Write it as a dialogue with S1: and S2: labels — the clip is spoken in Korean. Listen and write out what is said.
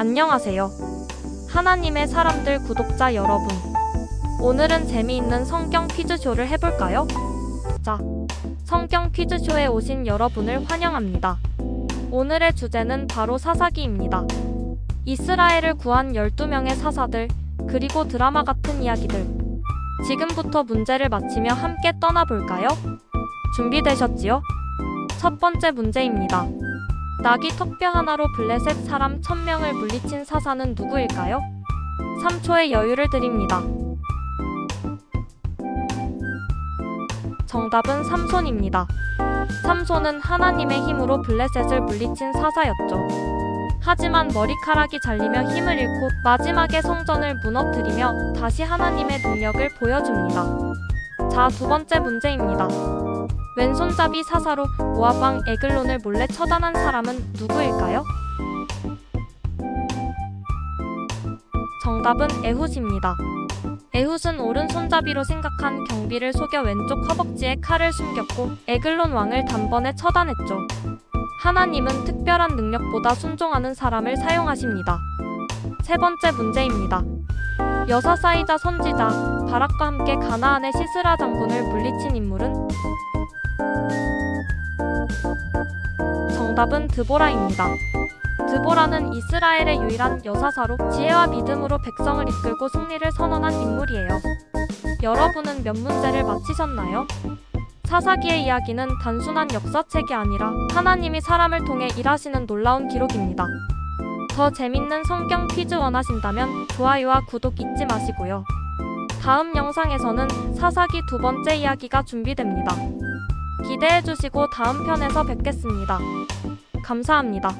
S1: 안녕하세요. 하나님의 사람들 구독자 여러분. 오늘은 재미있는 성경 퀴즈쇼를 해볼까요? 자, 성경 퀴즈쇼에 오신 여러분을 환영합니다. 오늘의 주제는 바로 사사기입니다. 이스라엘을 구한 12명의 사사들, 그리고 드라마 같은 이야기들. 지금부터 문제를 맞히며 함께 떠나볼까요? 준비되셨지요? 첫 번째 문제입니다. 낙이 턱뼈 하나로 블레셋 사람 1000명을 물리친 사사는 누구일까요? 3초의 여유를 드립니다. 정답은 삼손입니다. 삼손은 하나님의 힘으로 블레셋을 물리친 사사였죠. 하지만 머리카락이 잘리며 힘을 잃고 마지막에 성전을 무너뜨리며 다시 하나님의 능력을 보여줍니다. 자, 두 번째 문제입니다. 왼손잡이 사사로 모압왕 에글론을 몰래 처단한 사람은 누구일까요? 정답은 에훗입니다. 에훗은 오른손잡이로 생각한 경비를 속여 왼쪽 허벅지에 칼을 숨겼고 에글론 왕을 단번에 처단했죠. 하나님은 특별한 능력보다 순종하는 사람을 사용하십니다. 세 번째 문제입니다. 여사사이자 선지자 바락과 함께 가나안의 시스라 장군을 물리친 인물은 정답은 드보라입니다. 드보라는 이스라엘의 유일한 여사사로 지혜와 믿음으로 백성을 이끌고 승리를 선언한 인물이에요. 여러분은 몇 문제를 맞히셨나요? 사사기의 이야기는 단순한 역사책이 아니라 하나님이 사람을 통해 일하시는 놀라운 기록입니다. 더 재밌는 성경 퀴즈 원하신다면 좋아요와 구독 잊지 마시고요. 다음 영상에서는 사사기 두 번째 이야기가 준비됩니다. 기대해 주시고 다음 편에서 뵙겠습니다. 감사합니다.